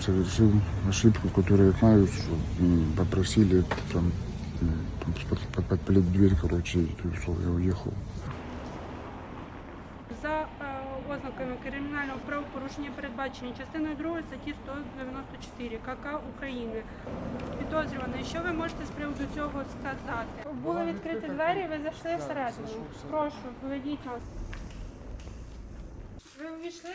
Совершил ошибку, которую я знаю, что попросили там, подпалить дверь, короче, и ушел, я уехал. За е, ознаками кримінального правопорушення передбачені частиною 2 статті 194 КК України. Підозрюваний, що ви можете з приводу цього сказати? Були відкриті двері, ви зайшли всередину. Прошу, поведіть нас. Ви увійшли?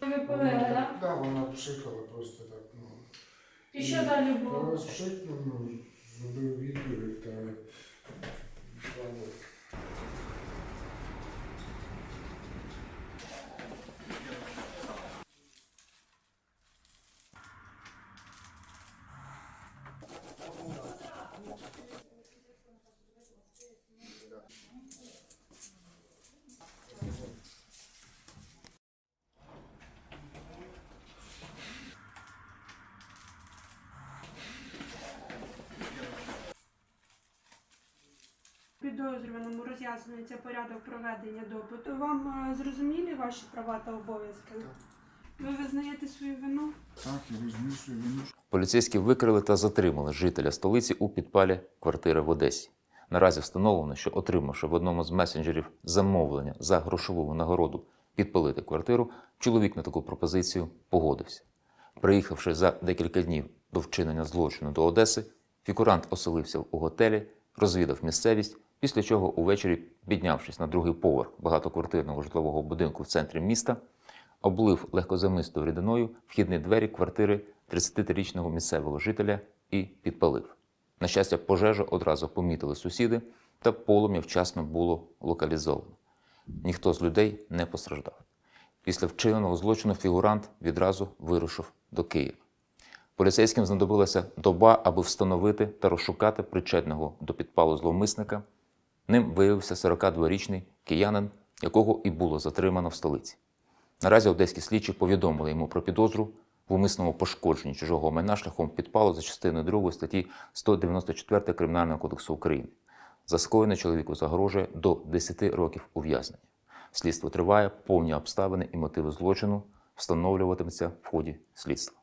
Ви полили, так? Да, вона пшикала просто так, ну. І що далі було? Вона пшикнув, ну, зробив відповідь та... Підозрюваному роз'яснюється порядок проведення допиту. Вам е, зрозумілі ваші права та обов'язки? Ви визнаєте свою вину? Так, я візьму свою вину. Поліцейські викрили та затримали жителя столиці у підпалі квартири в Одесі. Наразі встановлено, що отримавши в одному з месенджерів замовлення за грошову нагороду підпалити квартиру, чоловік на таку пропозицію погодився. Приїхавши за декілька днів до вчинення злочину до Одеси, фігурант оселився у готелі, розвідав місцевість, після чого увечері, піднявшись на другий поверх багатоквартирного житлового будинку в центрі міста, облив легкозамистою рідиною вхідні двері квартири 33-річного місцевого жителя і підпалив. На щастя, пожежу одразу помітили сусіди, та полум'я вчасно було локалізовано. Ніхто з людей не постраждав. Після вчиненого злочину фігурант відразу вирушив до Києва. Поліцейським знадобилася доба, аби встановити та розшукати причетного до підпалу зловмисника. Ним виявився 42-річний киянин, якого і було затримано в столиці. Наразі одеські слідчі повідомили йому про підозру в умисному пошкодженні чужого майна шляхом підпалу за частиною 2 статті 194 Кримінального кодексу України. За скоєне чоловіку загрожує до 10 років ув'язнення. Слідство триває, повні обставини і мотиви злочину встановлюватиметься в ході слідства.